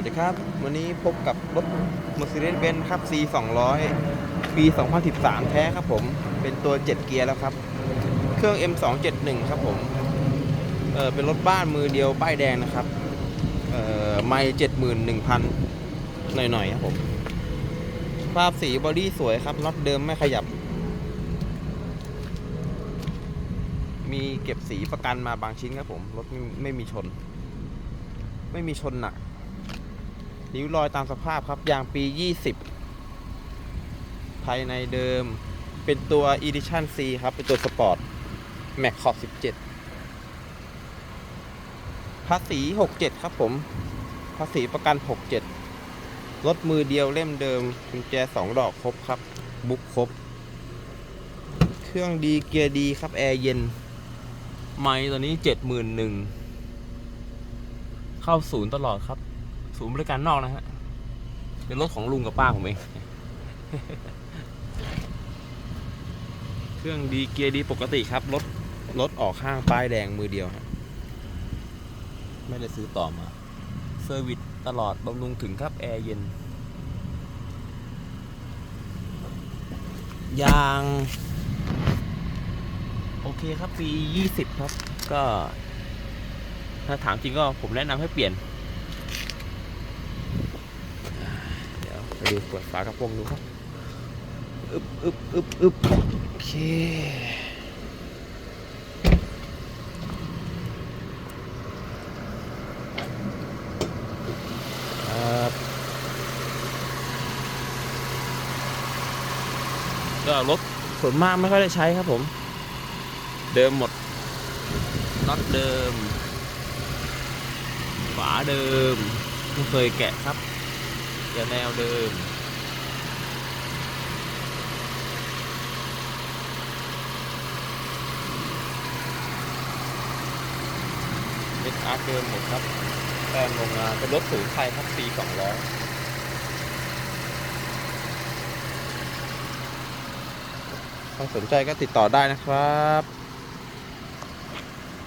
วัสดีครับ วันนี้พบกับรถ Mercedes-Benz ครับ C 200ปี 2013 แท้ครับผม เป็นตัว 7 เกียร์แล้วครับ เครื่อง M 2 7 1ครับผม เออเป็นรถบ้านมือเดียว ป้ายแดงนะครับ เออไม่71,000 หน่อยๆ ครับผม ภาพสีบอดี้สวยครับน็อตเดิมไม่ขยับ มีเก็บสีประกันมาบางชิ้นครับผม รถไม่ม่มีชน ไม่มีชนหนัก ริ้วรอยตามสภาพครับ ยางปี 20 ภายในเดิม เป็นตัว Edition C ครับ เป็นตัวสปอร์ตแม็กขอบ17 ภาษี 67 ครับผม ภาษีประกัน 67 รถมือเดียวเล่มเดิมกุญแจ 2 ดอกครบครับ บุ๊กครบ เครื่องดีเกียร์ดีครับ แอร์เย็น ไม้ตัวนี้ 71,000เข้าศูนย์ตลอดครับ ศูนย์บริการนอกนะฮะเป็นรถของลุงกับป้าผมเอง เครื่องดีเกียร์ดีปกติครับรถรถออกข้างป้ายแดงมือเดียวฮะไม่ได้ซื้อต่อมา เซอร์วิสตลอดบำรุงถึงครับแอร์เย็น ยาง โอเคครับปี20 ครับ ก็ ถ้าถามจริงก็ผมแนะนำให้เปลี่ยน เดูเปิดฝากระโปรงดูครับอึบอึบอึบอึบโอเคครับก็รถส่วนมากไม่ค่อยได้ใช้ครับผม เดิมหมดน็อตเดิม ฝาเดิมไม่เคยแกะครับ อย่าแนวเดิมเอ็กอาร์เดิมหมดครับแต้มโรงงานเป็นรถศูนย์ไทยครับปีสองร้อยถ้าสนใจก็ติดต่อได้นะครับ